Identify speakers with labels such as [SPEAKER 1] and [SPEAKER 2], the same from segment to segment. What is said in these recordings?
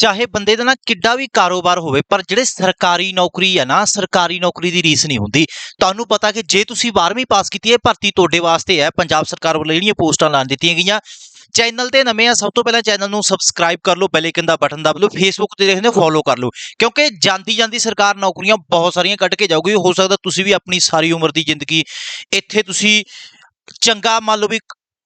[SPEAKER 1] ਚਾਹੇ ਬੰਦੇ ਦਾ ਨਾ ਕਿੱਡਾ ਵੀ ਕਾਰੋਬਾਰ ਹੋਵੇ, ਪਰ ਜਿਹੜੇ ਸਰਕਾਰੀ ਨੌਕਰੀ ਆ ਨਾ, ਸਰਕਾਰੀ ਨੌਕਰੀ ਦੀ ਰੀਸ ਨਹੀਂ ਹੁੰਦੀ। ਤੁਹਾਨੂੰ ਪਤਾ ਕਿ ਜੇ ਤੁਸੀਂ 12ਵੀਂ ਪਾਸ ਕੀਤੀ ਹੈ, ਭਰਤੀ ਤੁਹਾਡੇ ਵਾਸਤੇ ਹੈ। ਪੰਜਾਬ ਸਰਕਾਰ ਵੱਲੋਂ ਜਿਹੜੀਆਂ ਪੋਸਟਾਂ ਲਾਂ ਦਿੱਤੀਆਂ ਗਈਆਂ। ਚੈਨਲ ਤੇ ਨਵੇਂ ਆ, ਸਭ ਤੋਂ ਪਹਿਲਾਂ ਚੈਨਲ ਨੂੰ ਸਬਸਕ੍ਰਾਈਬ ਕਰ ਲਓ, ਬੈਲ ਆਈਕਨ ਦਾ ਬਟਨ ਦਬ ਲਓ ਫੇਸਬੁੱਕ ਤੇ ਦੇਖਦੇ ਹੋ ਫੋਲੋ ਕਰ ਲਓ। ਕਿਉਂਕਿ ਜਾਂਦੀ ਜਾਂਦੀ ਸਰਕਾਰ ਨੌਕਰੀਆਂ ਬਹੁਤ ਸਾਰੀਆਂ ਕੱਢ ਕੇ ਜਾਊਗੀ। ਹੋ ਸਕਦਾ ਤੁਸੀਂ ਵੀ ਆਪਣੀ ਸਾਰੀ ਉਮਰ ਦੀ ਜ਼ਿੰਦਗੀ ਇੱਥੇ ਤੁਸੀਂ ਚੰਗਾ ਮੰਨ ਲਓ ਵੀ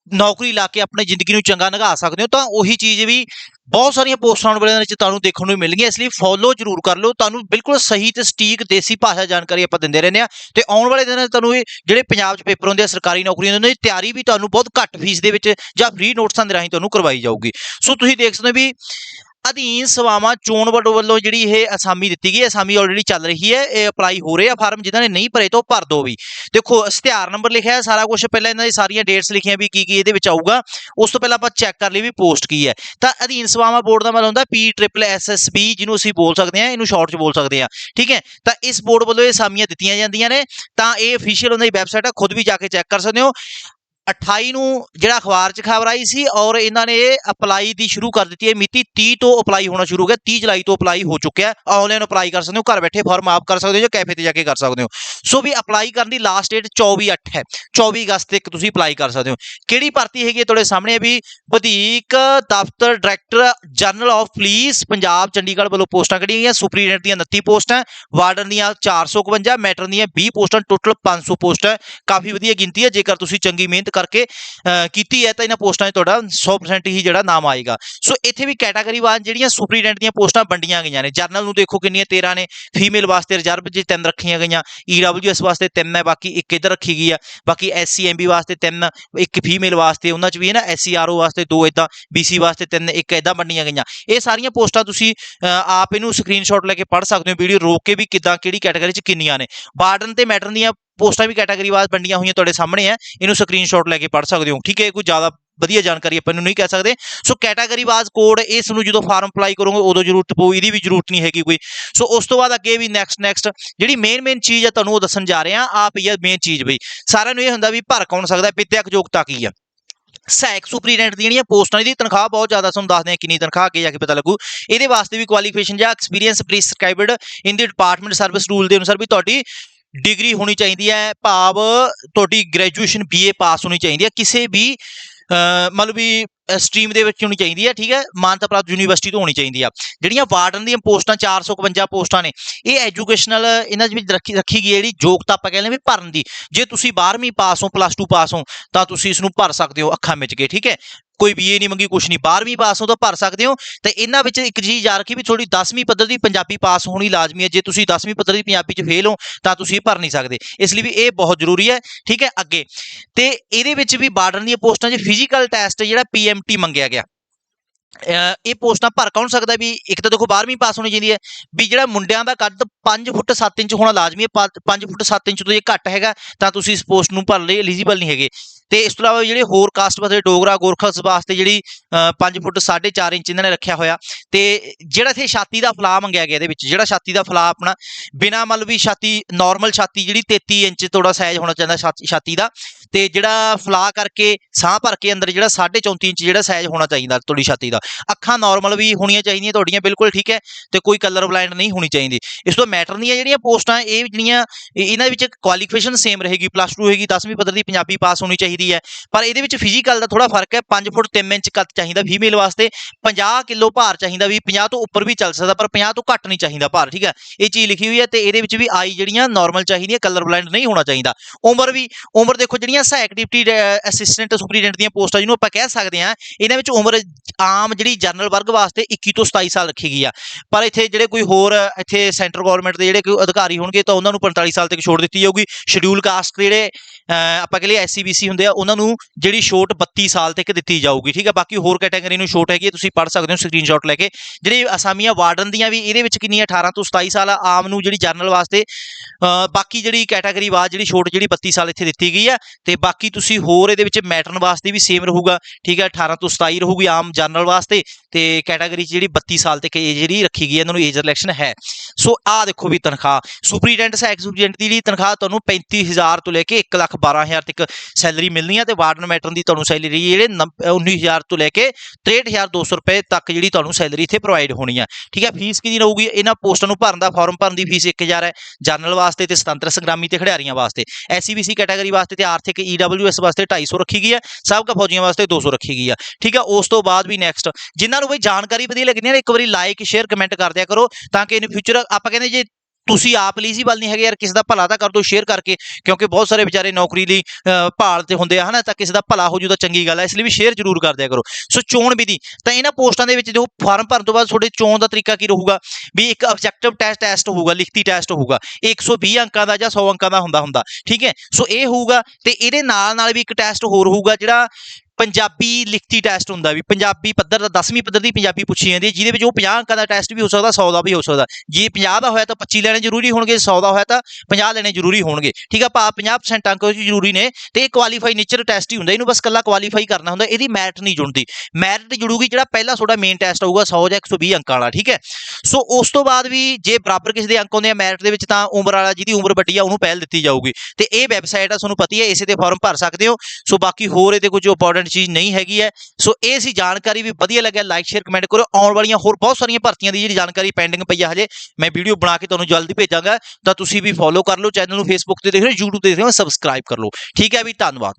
[SPEAKER 1] ਨੌਕਰੀ ਲਾ ਕੇ ਆਪਣੀ ਜ਼ਿੰਦਗੀ ਨੂੰ ਚੰਗਾ ਨਿਭਾ ਸਕਦੇ ਹੋ, ਤਾਂ ਉਹੀ ਚੀਜ਼ ਵੀ ਬਹੁਤ ਸਾਰੀਆਂ ਪੋਸਟਾਂ ਆਉਣ ਵਾਲੇ ਦਿਨਾਂ ਵਿੱਚ ਤੁਹਾਨੂੰ ਦੇਖਣ ਨੂੰ ਮਿਲਣਗੀਆਂ, ਇਸ ਲਈ ਫੋਲੋ ਜ਼ਰੂਰ ਕਰ ਲਓ। ਤੁਹਾਨੂੰ ਬਿਲਕੁਲ ਸਹੀ ਤੇ ਸਟੀਕ ਦੇਸੀ ਭਾਸ਼ਾ ਜਾਣਕਾਰੀ ਆਪਾਂ ਦਿੰਦੇ ਰਹਿੰਦੇ ਆ ਤੇ ਆਉਣ ਵਾਲੇ ਦਿਨਾਂ 'ਚ ਤੁਹਾਨੂੰ ਇਹ ਜਿਹੜੇ ਪੰਜਾਬ 'ਚ ਪੇਪਰ ਹੁੰਦੇ ਆ, ਸਰਕਾਰੀ ਨੌਕਰੀਆਂ ਦੇ, ਉਹਨਾਂ ਦੀ ਤਿਆਰੀ ਵੀ ਤੁਹਾਨੂੰ ਬਹੁਤ ਘੱਟ ਫੀਸ ਦੇ ਵਿੱਚ ਜਾਂ ਫ੍ਰੀ ਨੋਟਸਾਂ ਦੇ ਰਾਹੀਂ ਤੁਹਾਨੂੰ ਕਰਵਾਈ ਜਾਊਗੀ। ਸੋ ਤੁਸੀਂ ਦੇਖ ਸਕਦੇ ਹੋ ਵੀ ਅਧੀਨ ਸੇਵਾਵਾਂ ਚੋਣ ਬੋਰਡ ਵੱਲੋਂ ਜਿਹੜੀ ਇਹ ਅਸਾਮੀ ਦਿੱਤੀ ਗਈ ਅਸਾਮੀ ਆਲਰੇਡੀ ਚੱਲ ਰਹੀ ਹੈ, ਇਹ ਅਪਲਾਈ ਹੋ ਰਿਹਾ ਫਾਰਮ ਜਿਨ੍ਹਾਂ ਨੇ ਨਹੀਂ ਭਰੇ ਤਾਂ ਭਰ ਦਿਓ ਵੀ। ਦੇਖੋ, ਇਸ਼ਤਿਹਾਰ ਨੰਬਰ ਲਿਖਿਆ ਹੈ, ਸਾਰਾ ਕੁਝ ਪਹਿਲਾਂ ਇਹਨਾਂ ਦੀ ਸਾਰੀਆਂ ਡੇਟਸ ਲਿਖੀਆਂ ਵੀ ਕੀ ਕੀ ਇਹਦੇ ਵਿੱਚ ਆਊਗਾ। ਉਸ ਤੋਂ ਪਹਿਲਾਂ ਆਪਾਂ ਚੈੱਕ ਕਰ ਲਈ ਵੀ ਪੋਸਟ ਕੀ ਹੈ। ਤਾਂ ਅਧੀਨ ਸੇਵਾਵਾਂ ਬੋਰਡ ਦਾ ਮਤਲਬ ਹੁੰਦਾ P triple S S B ਜਿਹਨੂੰ ਅਸੀਂ ਬੋਲ ਸਕਦੇ ਹਾਂ, ਇਹਨੂੰ ਸ਼ਾਰਟ 'ਚ ਬੋਲ ਸਕਦੇ ਹਾਂ। ਠੀਕ ਹੈ? ਤਾਂ ਇਸ ਬੋਰਡ ਵੱਲੋਂ ਇਹ ਅਸਾਮੀਆਂ ਦਿੱਤੀਆਂ ਜਾਂਦੀਆਂ ਨੇ। ਤਾਂ ਇਹ ਅਫੀਸ਼ੀਅਲ ਉਹਨਾਂ ਦੀ ਵੈਬਸਾਈਟ ਆ, ਖੁਦ ਵੀ ਜਾ ਕੇ ਚੈੱਕ ਕਰ ਸਕਦੇ ਹੋ। 28 ਨੂੰ ਜਿਹੜਾ ਅਖਬਾਰ 'ਚ ਖਬਰ ਆਈ ਸੀ ਔਰ ਇਹਨਾਂ ਨੇ ਅਪਲਾਈ ਦੀ ਸ਼ੁਰੂ ਕਰ ਦਿੱਤੀ ਹੈ। ਮਿਤੀ 30 ਤੋਂ ਅਪਲਾਈ ਹੋਣਾ ਸ਼ੁਰੂ ਹੋ ਗਿਆ। 30 ਜੁਲਾਈ ਤੋਂ ਅਪਲਾਈ ਹੋ ਚੁੱਕਿਆ ਹੈ। ਆਨਲਾਈਨ ਅਪਲਾਈ ਕਰ ਸਕਦੇ ਹੋ, ਘਰ ਬੈਠੇ ਫਾਰਮ ਆਪ ਕਰ ਸਕਦੇ ਹੋ ਜਾਂ ਕੈਫੇ ਤੇ ਜਾ ਕੇ ਕਰ ਸਕਦੇ ਹੋ। ਸੋ ਵੀ ਅਪਲਾਈ ਕਰਨ ਦੀ ਲਾਸਟ ਡੇਟ 24 8 ਹੈ। 24 ਅਗਸਤ ਤੱਕ ਤੁਸੀਂ ਅਪਲਾਈ ਕਰ ਸਕਦੇ ਹੋ। ਕਿਹੜੀ ਭਰਤੀ ਹੈਗੀ ਹੈ ਤੁਹਾਡੇ ਸਾਹਮਣੇ? ਵੀ ਵਧੀਕ ਦਫ਼ਤਰ director general of police Punjab, Chandigarh ਵੱਲੋਂ ਪੋਸਟਾਂ ਕੱਢੀਆਂ ਗਈਆਂ। ਸੁਪਰੀਡੈਂਟ ਦੀਆਂ 29 ਪੋਸਟਾਂ ਵਾਰਡਨ ਦੀਆਂ 451 ਮੈਟਰ ਦੀਆਂ 20 ਪੋਸਟਾਂ ਟੋਟਲ 500 ਪੋਸਟਾਂ ਕਾਫੀ ਵਧੀਆ ਗਿਣਤੀ ਹੈ। ਜੇਕਰ ਤੁਸੀਂ ਚੰਗੀ ਮਿਹਨਤ ਕਰਕੇ ਕੀਤੀ ਹੈ ਤਾਂ ਇਹਨਾਂ ਪੋਸਟਾਂ 'ਚ ਤੁਹਾਡਾ 100% ਹੀ ਜਿਹੜਾ ਨਾਮ ਆਏਗਾ। ਸੋ ਇੱਥੇ ਵੀ ਕੈਟਾਗਰੀ ਵਾਰ ਜਿਹੜੀਆਂ ਸੁਪਰੀਡੈਂਟ ਦੀਆਂ ਪੋਸਟਾਂ ਵੰਡੀਆਂ ਗਈਆਂ ਨੇ। ਜਰਨਲ ਨੂੰ ਦੇਖੋ ਕਿੰਨੀਆਂ 13 ਨੇ। ਫੀਮੇਲ ਵਾਸਤੇ ਰਿਜ਼ਰਵ 'ਚ ਤਿੰਨ ਰੱਖੀਆਂ ਗਈਆਂ। ਈਡਬਲਯੂਐਸ ਵਾਸਤੇ ਤਿੰਨ ਹੈ, ਬਾਕੀ ਇੱਕ ਇੱਧਰ ਰੱਖੀ ਗਈ ਆ ਬਾਕੀ ਐਸਸੀਐਮਬੀ ਵਾਸਤੇ ਤਿੰਨ, ਇੱਕ ਫੀਮੇਲ ਵਾਸਤੇ, ਉਹਨਾਂ 'ਚ ਵੀ ਹੈ ਨਾ ਐਸਸੀਆਰਓ ਵਾਸਤੇ ਦੋ ਇਦਾਂ ਬੀਸੀ ਵਾਸਤੇ ਤਿੰਨ, ਇੱਕ ਇਦਾਂ ਵੰਡੀਆਂ ਗਈਆਂ। ਇਹ ਸਾਰੀਆਂ ਪੋਸਟਾਂ ਤੁਸੀਂ ਆਪ ਇਹਨੂੰ ਸਕਰੀਨਸ਼ਾਟ ਲੈ ਕੇ ਪੜ੍ਹ ਸਕਦੇ ਹੋ। ਵੀਡੀਓ ਰੋਕ ਕੇ ਵੀ ਕਿਦਾਂ, ਕਿਹੜੀ ਕੈਟਾਗਰੀ 'ਚ ਕਿੰਨੀਆਂ ਨੇ। ਵਾਰਡਨ ਤੇ ਮੈਟਰ ਦੀਆਂ ਪੋਸਟਾਂ ਵੀ ਕੈਟਾਗਰੀ ਵਾਰ ਵੰਡੀਆਂ ਹੋਈਆਂ ਤੁਹਾਡੇ ਸਾਹਮਣੇ ਆ, ਇਹਨੂੰ ਸਕਰੀਨਸ਼ਾਟ ਲੈ ਕੇ ਪੜ੍ਹ ਸਕਦੇ ਹੋ, ਠੀਕ ਹੈ? ਕੋਈ ਜ਼ਿਆਦਾ ਵਧੀਆ ਜਾਣਕਾਰੀ ਆਪਾਂ ਨੂੰ ਨਹੀਂ ਕਹਿ ਸਕਦੇ। ਸੋ ਕੈਟਾਗਰੀ ਵਾਈਜ਼ ਕੋਡ ਇਸ ਨੂੰ ਜਦੋਂ ਫਾਰਮ ਅਪਲਾਈ ਕਰੋਗੇ, ਉਦੋਂ ਜ਼ਰੂਰਤ ਪਊ, ਇਹਦੀ ਵੀ ਜ਼ਰੂਰਤ ਨਹੀਂ ਹੈਗੀ ਕੋਈ। ਸੋ ਉਸ ਤੋਂ ਬਾਅਦ ਅੱਗੇ ਵੀ ਨੈਕਸਟ ਨੈਕਸਟ ਜਿਹੜੀ ਮੇਨ ਮੇਨ ਚੀਜ਼ ਆ ਤੁਹਾਨੂੰ ਉਹ ਦੱਸਣ ਜਾ ਰਹੇ ਆ ਪਈ ਆ ਮੇਨ ਚੀਜ਼ ਬਈ। ਸਾਰਿਆਂ ਨੂੰ ਇਹ ਹੁੰਦਾ ਵੀ ਭਰ ਕੌਣ ਸਕਦਾ ਵਿਦਿਅਕ ਯੋਗਤਾ ਕੀ ਆ? ਸਹਾਇਕ ਸੁਪਰੀਡੈਂਟ ਦੀਆਂ ਜਿਹੜੀਆਂ ਪੋਸਟਾਂ ਦੀ ਤਨਖਾਹ ਬਹੁਤ ਜ਼ਿਆਦਾ ਤੁਹਾਨੂੰ ਦੱਸਦੇ ਆ ਕਿੰਨੀ ਤਨਖਾਹ, ਅੱਗੇ ਜਾ ਕੇ ਪਤਾ ਲੱਗੂ। ਇਹਦੇ ਵਾਸਤੇ ਵੀ ਕੁਆਲੀਫਿਕੇਸ਼ਨ ਜਾਂ experience prescribed in the department service rule ਦੇ ਅਨੁਸਾਰ ਵੀ ਤੁਹਾਡੀ ਡਿਗਰੀ ਹੋਣੀ ਚਾਹੀਦੀ ਹੈ, ਭਾਵ ਤੁਹਾਡੀ ਗ੍ਰੈਜੂਏਸ਼ਨ ਬੀਏ ਪਾਸ ਹੋਣੀ ਚਾਹੀਦੀ ਹੈ, ਕਿਸੇ ਵੀ ਮਤਲਬ ਵੀ ਸਟਰੀਮ ਦੇ ਵਿੱਚ ਹੋਣੀ ਚਾਹੀਦੀ ਹੈ, ਠੀਕ ਹੈ ਮਾਨਤਾ ਪ੍ਰਾਪਤ ਯੂਨੀਵਰਸਿਟੀ ਤੋਂ ਹੋਣੀ ਚਾਹੀਦੀ ਆ। ਜਿਹੜੀਆਂ ਵਾਰਡਨ ਦੀਆਂ ਪੋਸਟਾਂ 451 ਪੋਸਟਾਂ ਨੇ, ਇਹ ਐਜੂਕੇਸ਼ਨਲ ਇਹਨਾਂ ਦੇ ਵਿੱਚ ਰੱਖੀ ਰੱਖੀ ਗਈ ਹੈ ਜਿਹੜੀ ਯੋਗਤਾ ਆਪਾਂ ਕਹਿੰਦੇ ਵੀ ਭਰਨ ਦੀ। ਜੇ ਤੁਸੀਂ 12ਵੀਂ ਪਾਸ ਹੋ, ਪਲੱਸ 2 ਪਾਸ ਹੋ, ਤਾਂ ਤੁਸੀਂ ਇਸ ਨੂੰ ਭਰ ਸਕਦੇ ਹੋ ਅੱਖਾਂ ਵਿੱਚ ਕੇ ਠੀਕ ਹੈ। ਕੋਈ ਬੀਏ ਨਹੀਂ ਮੰਗੀ ਕੁਛ ਨਹੀਂ। 12ਵੀਂ ਪਾਸ ਹੋ ਤਾਂ ਭਰ ਸਕਦੇ ਹੋ। ਤੇ ਇਹਨਾਂ ਵਿੱਚ ਇੱਕ ਚੀਜ਼ ਯਾਦ ਰੱਖੀ ਵੀ ਥੋੜੀ 10ਵੀਂ ਪੱਧਰ ਦੀ ਪੰਜਾਬੀ ਪਾਸ ਹੋਣੀ ਲਾਜ਼ਮੀ ਹੈ। ਜੇ ਤੁਸੀਂ 10ਵੀਂ ਪੱਧਰ ਦੀ ਪੰਜਾਬੀ 'ਚ ਫੇਲ ਹੋ ਤਾਂ ਤੁਸੀਂ ਇਹ ਭਰ ਨਹੀਂ ਸਕਦੇ। ਇਸ ਲਈ ਵੀ ਇਹ ਬਹੁਤ ਜ਼ਰੂਰੀ ਹੈ। ਠੀਕ ਹੈ ਅੱਗੇ। ਤੇ ਇਹਦੇ ਵਿੱਚ ਵੀ ਬਾਰਡਰ ਦੀਆਂ ਪੋਸਟਾਂ 'ਚ ਫਿਜ਼ੀਕਲ ਟੈਸਟ ਜਿਹੜਾ ਪੀਐਮਟੀ ਮੰਗਿਆ ਗਿਆ। ਇਹ ਪੋਸਟਾਂ ਭਰ ਕੌਣ ਸਕਦਾ ਵੀ ਇੱਕ ਤਾਂ ਦੇਖੋ 12ਵੀਂ ਪਾਸ ਹੋਣੀ ਚਾਹੀਦੀ ਹੈ ਵੀ ਜਿਹੜਾ ਮੁੰਡਿਆਂ ਦਾ ਕੱਦ 5 ਫੁੱਟ 7 ਇੰਚ ਹੋਣਾ ਲਾਜ਼ਮੀ ਹੈ। 5 ਫੁੱਟ 7 ਇੰਚ ਤੋਂ ਜੇ ਘੱਟ ਹੈਗਾ ਤਾਂ ਤੁਸੀਂ ਇਸ ਪੋਸਟ ਨੂੰ ਭਰ ਲਈ ਐਲੀਜੀਬਲ ਨਹੀਂ ਹੈਗੇ। ਤੇ ਇਸ ਤੋਂ ਇਲਾਵਾ ਜਿਹੜੇ ਹੋਰ ਕਾਸਟ ਵਾਸਤੇ, ਡੋਗਰਾ ਗੋਰਖਸ ਵਾਸਤੇ ਜਿਹੜੀ 5 ਫੁੱਟ 4.5 ਇੰਚ ਇਹਨਾਂ ਨੇ ਰੱਖਿਆ ਹੋਇਆ। ਤੇ ਜਿਹੜਾ ਇੱਥੇ ਛਾਤੀ ਦਾ ਫਲਾ ਮੰਗਿਆ ਗਿਆ ਇਹਦੇ ਵਿੱਚ, ਜਿਹੜਾ ਛਾਤੀ ਦਾ ਫਲਾ ਆਪਣਾ ਬਿਨਾ ਮਤਲਬ ਵੀ ਛਾਤੀ ਨਾਰਮਲ ਛਾਤੀ ਜਿਹੜੀ 33 ਇੰਚ ਥੋੜਾ ਸਾਈਜ਼ ਹੋਣਾ ਚਾਹੀਦਾ ਛਾਤੀ- ਛਾਤੀ ਦਾ ਤੇ ਜਿਹੜਾ ਫਲਾ ਕਰਕੇ ਸਾਹ ਭਰ ਕੇ ਅੰਦਰ ਜਿਹੜਾ 34 ਇੰਚ ਜਿਹੜਾ ਸਾਈਜ਼ ਹੋਣਾ ਚਾਹੀਦਾ ਤੁਹਾਡੀ ਛਾਤੀ ਦਾ। ਅੱਖਾਂ ਨਾਰਮਲ ਵੀ ਹੋਣੀਆਂ ਚਾਹੀਦੀਆਂ ਤੁਹਾਡੀਆਂ, ਬਿਲਕੁਲ ਠੀਕ ਹੈ, ਤੇ ਕੋਈ ਕਲਰ ਬਲਾਈਂਡ ਨਹੀਂ ਹੋਣੀ ਚਾਹੀਦੀ। ਇਸ ਤੋਂ ਮੈਟਰ ਦੀਆਂ ਜਿਹੜੀਆਂ ਪੋਸਟਾਂ, ਇਹ ਜਿਹੜੀਆਂ ਇਹਨਾਂ ਵਿੱਚ ਕੁਆਲੀਫਿਕੇਸ਼ਨ ਸੇਮ ਰਹੇਗੀ ਪਲੱਸ 2 ਹੋਏਗੀ 10ਵੀਂ ਪੱਧਰ ਦੀ ਪੰਜਾਬੀ ਪਾਸ ਹੋਣੀ ਚਾਹੀਦੀ ਹੈ। ਪਰ ਇਹਦੇ ਵਿੱਚ ਫਿਜ਼ੀਕਲ ਦਾ ਥੋੜਾ ਫ਼ਰਕ ਹੈ 5 ਫੁੱਟ 3 ਇੰਚ ਕੱਦ ਚਾਹੀਦਾ ਫੀਮੇਲ ਵਾਸਤੇ 50 ਕਿਲੋ ਭਾਰ ਚਾਹੀਦਾ ਵੀ 50 ਤੋਂ ਉੱਪਰ ਵੀ ਚੱਲ ਸਕਦਾ, ਪਰ 50 ਤੋਂ ਘੱਟ ਨਹੀਂ ਚਾਹੀਦਾ ਭਾਰ, ਠੀਕ ਹੈ। ਇਹ ਚੀਜ਼ ਲਿਖੀ ਹੋਈ ਹੈ ਤੇ ਇਹਦੇ ਵਿੱਚ ਵੀ ਆਈ ਜਿਹੜੀਆਂ ਨਾਰਮਲ ਚਾਹੀਦੀਆਂ ਕਲਰ ਬਲਾਈਂਡ ਨਹੀਂ ਹੋਣਾ ਚਾਹੀਦਾ। ਉਮਰ ਵੀ, ਉਮਰ ਦੇਖੋ, ਜਿਹੜੀਆਂ ਸਹਾਇਕ ਡਿਪਟੀ ਅਸਿਸਟੈਂਟ ਸੁਪਰੀਡੈਂਟ ਦੀਆਂ ਪੋਸਟਾਂ ਜਿਹਨੂੰ ਆਪਾਂ ਕਹਿ ਸਕਦੇ ਹਾਂ ਇਹਨਾਂ ਵਿੱਚ ਉਮਰ ਆਮ ਜਿਹੜੀ ਜਨਰਲ ਵਰਗ ਵਾਸਤੇ 21 ਤੋਂ 27 ਸਾਲ ਰੱਖੀ ਗਈ ਆ। ਪਰ ਇੱਥੇ ਜਿਹੜੇ ਕੋਈ ਹੋਰ ਇੱਥੇ ਸੈਂਟਰ ਗਵਰਨਮੈਂਟ ਦੇ ਜਿਹੜੇ ਕੋਈ ਅਧਿਕਾਰੀ ਹੋਣਗੇ ਤਾਂ ਉਹਨਾਂ ਨੂੰ 45 ਸਾਲ ਤੱਕ ਛੋੜ ਦਿੱਤੀ ਜਾਊਗੀ। ਸ਼ਡਿਊਲ ਕਾਸਟ ਦੇ ਜਿਹੜੇ ਆਪਾਂ ਕਹ ਲਈਏ ਐਸਸੀਬੀਸੀ ਹੁੰਦੇ ਆ ਉਹਨਾਂ ਨੂੰ ਜਿਹੜੀ ਛੋਟ 32 ਸਾਲ ਤੱਕ ਦਿੱਤੀ ਜਾਊਗੀ ਠੀਕ ਹੈ ਬਾਕੀ ਹੋਰ ਕੈਟਾਗਰੀ ਨੂੰ ਛੋਟ ਹੈਗੀ ਹੈ, ਤੁਸੀਂ ਪੜ੍ਹ ਸਕਦੇ ਹੋ ਸਕਰੀਨਸ਼ਾਟ ਲੈ ਕੇ। ਜਿਹੜੀ ਅਸਾਮੀਆਂ ਵਾਰਡਨ ਦੀਆਂ ਵੀ ਇਹਦੇ ਵਿੱਚ ਕਿੰਨੀਆਂ 18 ਤੋਂ 27 ਸਾਲ ਆਮ ਨੂੰ ਜਿਹੜੀ ਜਨਰਲ ਵਾਸਤੇ ਬਾਕੀ ਜਿਹੜੀ ਕੈਟਾਗਰੀ ਬਾਅਦ ਜਿਹੜੀ ਛੋਟ ਜਿਹੜੀ 32 ਸਾਲ ਇੱਥੇ ਦਿੱਤੀ ਗਈ ਆ ਤੇ ਤੇ ਬਾਕੀ ਤੁਸੀਂ ਹੋਰ ਇਹਦੇ ਵਿੱਚ ਮੈਟਰਨ ਵਾਸਤੇ ਵੀ ਸੇਮ ਰਹੂਗਾ, ਠੀਕ ਹੈ 18 ਤੋਂ 27 ਰਹੂਗੀ ਆਮ ਜਨਰਲ ਵਾਸਤੇ ਤੇ ਕੈਟਾਗਰੀ 'ਚ ਜਿਹੜੀ 32 ਸਾਲ ਤੱਕ ਏਜ ਜਿਹੜੀ ਰੱਖੀ ਗਈ ਹੈ, ਇਹਨਾਂ ਨੂੰ ਏਜ ਰਿਲੈਕਸ਼ਨ ਹੈ। ਸੋ ਆਹ ਦੇਖੋ ਵੀ ਤਨਖਾਹ ਸੁਪਰੀਡੈਂਟ ਐਕਸ ਸੁਪਰੀਡੈਂਟ ਦੀ ਜਿਹੜੀ ਤਨਖਾਹ ਤੁਹਾਨੂੰ 35000 ਤੋਂ ਲੈ ਕੇ 1 ਲੱਖ 12000 ਤੱਕ ਸੈਲਰੀ ਮਿਲਣੀ ਹੈ ਤੇ ਵਾਰਡਨ ਮੈਟਰਨ ਦੀ ਤੁਹਾਨੂੰ ਸੈਲਰੀ ਜਿਹੜੇ ਨੱਬ- ਅਹ 19000 ਤੋਂ ਲੈ ਕੇ 63200 ਰੁਪਏ ਤੱਕ ਜਿਹੜੀ ਤੁਹਾਨੂੰ ਸੈਲਰੀ ਇੱਥੇ ਪ੍ਰੋਵਾਈਡ ਹੋਣੀ ਹੈ, ਠੀਕ ਹੈ ਫੀਸ ਕਿੰਨੀ ਰਹੂਗੀ? ਇਹਨਾਂ ਪੋਸਟਾਂ ਨੂੰ ਭਰਨ ਦਾ ਫਾਰਮ ਭਰਨ ਦੀ ਫੀਸ 1000 ਹੈ ਜਨਰਲ ਵਾਸਤੇ ਤੇ ਸੁਤੰਤਰ ਸੰਗਰਾਮੀ ਤੇ ਖਿਡਾਰੀਆਂ ਵਾਸਤੇ ਐਸਸੀਬੀਸੀ ਕੈਟਾਗਰੀ ਵਾਸਤੇ ਤੇ ਆਰਥਿਕ ਈਡਬਲਯੂਐਸ ਵਾਸਤੇ 250 ਰੱਖੀ ਗਈ ਹੈ, ਸਾਬਕਾ ਫੌਜੀਆਂ ਵਾਸਤੇ 200 ਰੱਖੀ ਗਈ ਆ ਠੀਕ ਹੈ ਉਸ ਤੋਂ ਬਾਅਦ ਵੀ ਨੈਕਸਟ ਜਿਨ੍ਹਾਂ ਨੂੰ ਬਈ ਜਾਣਕਾਰੀ ਵਧੀਆ ਲੱਗਦੀ ਹੈ ਨਾ ਇੱਕ ਵਾਰੀ ਲਾਈਕ ਸ਼ੇਅਰ ਕਮੈਂਟ ਕਰ ਦਿਆ ਕਰੋ, ਤਾਂ ਕਿ ਇਨ ਫਿਊਚਰ ਆਪਾਂ ਕਹਿੰਦੇ ਜੇ ਤੁਸੀਂ ਆਪ ਐਲੀਜੀਬਲ ਨਹੀਂ ਹੈਗੇ ਯਾਰ ਕਿਸੇ ਦਾ ਭਲਾ ਤਾਂ ਕਰ ਦਿਓ ਸ਼ੇਅਰ ਕਰਕੇ ਕਿਉਂਕਿ ਬਹੁਤ ਸਾਰੇ ਵਿਚਾਰੇ ਨੌਕਰੀ ਲਈ ਅਹ, ਭਾਲ ਤੇ ਹੁੰਦੇ ਆ ਹਨਾ ਤਾਂ ਕਿਸੇ ਦਾ ਭਲਾ ਹੋ ਜੂ ਤਾਂ ਚੰਗੀ ਗੱਲ ਹੈ ਇਸ ਲਈ ਵੀ ਸ਼ੇਅਰ ਜ਼ਰੂਰ ਕਰ ਦਿਆ ਕਰੋ। ਸੋ ਚੋਣ ਵਿਧੀ ਤਾਂ ਇਹਨਾਂ ਪੋਸਟਾਂ ਦੇ ਵਿੱਚ ਜੋ ਫਾਰਮ ਭਰਨ ਤੋਂ ਬਾਅਦ ਤੁਹਾਡੇ ਚੋਣ ਦਾ ਤਰੀਕਾ ਕੀ ਰਹੂਗਾ? ਵੀ ਇੱਕ ਆਬਜੈਕਟਿਵ ਟੈਸਟ ਟੈਸਟ ਹੋਊਗਾ ਲਿਖਤੀ ਟੈਸਟ ਹੋਊਗਾ ਇਹ 120 ਅੰਕਾਂ ਦਾ ਜਾਂ 100 ਅੰਕਾਂ ਦਾ ਹੁੰਦਾ ਹੁੰਦਾ ਠੀਕ ਹੈ? ਸੋ ਇਹ ਹੋਊਗਾ ਤੇ ਇਹਦੇ ਨਾਲ ਨਾਲ ਵੀ ਇੱਕ ਟੈਸਟ ਹੋਰ ਹੋਊਗਾ ਜਿਹੜਾ ਪੰਜਾਬੀ ਲਿਖਤੀ ਟੈਸਟ ਹੁੰਦਾ ਵੀ ਪੰਜਾਬੀ ਪੱਧਰ ਦਾ 10ਵੀਂ ਪੱਧਰ ਦੀ ਪੰਜਾਬੀ ਪੁੱਛੀ ਜਾਂਦੀ ਹੈ, ਜਿਹਦੇ ਵਿੱਚ ਉਹ 50 ਅੰਕਾਂ ਦਾ ਟੈਸਟ ਵੀ ਹੋ ਸਕਦਾ 100 ਦਾ ਵੀ ਹੋ ਸਕਦਾ। ਜੇ 50 ਦਾ ਹੋਇਆ ਤਾਂ 25 ਲੈਣੇ ਜ਼ਰੂਰੀ ਹੋਣਗੇ 100 ਦਾ ਹੋਇਆ ਤਾਂ 50 ਲੈਣੇ ਜ਼ਰੂਰੀ ਹੋਣਗੇ। ਠੀਕ ਆ ਭਾ 50% ਅੰਕ ਉਹ ਜ਼ਰੂਰੀ ਨੇ। ਤੇ ਇਹ ਕੁਆਲੀਫਾਈ ਨੇਚਰ ਟੈਸਟ ਹੀ ਹੁੰਦਾ, ਇਹਨੂੰ ਬਸ ਕੱਲਾ ਕੁਆਲੀਫਾਈ ਕਰਨਾ ਹੁੰਦਾ, ਇਹਦੀ ਮੈਰਿਟ ਨਹੀਂ ਜੁੜਦੀ। ਮੈਰਿਟ ਜੁੜੂਗੀ ਜਿਹੜਾ ਪਹਿਲਾ ਤੁਹਾਡਾ ਮੇਨ ਟੈਸਟ ਆਊਗਾ 100 ਜਾਂ 120 ਅੰਕਾਂ ਵਾਲਾ, ਠੀਕ ਹੈ? ਸੋ ਉਸ ਤੋਂ ਬਾਅਦ ਵੀ ਜੇ ਬਰਾਬਰ ਕਿਸੇ ਦੇ ਅੰਕ ਆਉਂਦੇ ਆ ਮੈਰਿਟ ਦੇ ਵਿੱਚ ਤਾਂ ਉਮਰ ਵਾਲਾ, ਜਿਹਦੀ ਉਮਰ ਵੱਡੀ ਆ, ਉਹਨੂੰ ਪਹਿਲ ਦਿੱਤੀ ਜਾਊਗੀ। ਤੇ ਇਹ ਵੈਬਸਾਈਟ ਆ, ਤੁਹਾਨੂੰ ਪਤੀ ਹੈ, ਇਸੇ ਤੇ ਫਾਰਮ ਭਰ ਸਕਦੇ ਹੋ। ਸੋ ਬਾਕੀ ਹੋਰ ਇਹਦੇ ਕੁਝ ਇੰਪੋਰਟੈਂਟ ਚੀਜ਼ ਨਹੀਂ ਹੈਗੀ ਹੈ। ਸੋ ਇਹ ਸੀ ਜਾਣਕਾਰੀ, ਵੀ ਵਧੀਆ ਲੱਗਿਆ ਲਾਈਕ ਸ਼ੇਅਰ ਕਮੈਂਟ ਕਰੋ ਆਉਣ ਵਾਲੀਆਂ ਹੋਰ ਬਹੁਤ ਸਾਰੀਆਂ ਭਰਤੀਆਂ ਦੀ ਜਿਹੜੀ ਜਾਣਕਾਰੀ ਪੈਂਡਿੰਗ ਪਈ ਆ ਹਜੇ, ਮੈਂ ਵੀਡੀਓ ਬਣਾ ਕੇ ਤੁਹਾਨੂੰ ਜਲਦੀ ਭੇਜਾਂਗਾ। ਤਾਂ ਤੁਸੀਂ ਵੀ ਫੋਲੋ ਕਰ ਲਓ ਚੈਨਲ ਨੂੰ ਫੇਸਬੁੱਕ ਤੇ ਦੇਖ ਰਹੇ ਹੋ, YouTube ਤੇ ਦੇਖ ਰਹੇ ਹੋ ਸਬਸਕ੍ਰਾਈਬ ਕਰ ਲਓ। ਠੀਕ ਹੈ ਵੀ, ਧੰਨਵਾਦ।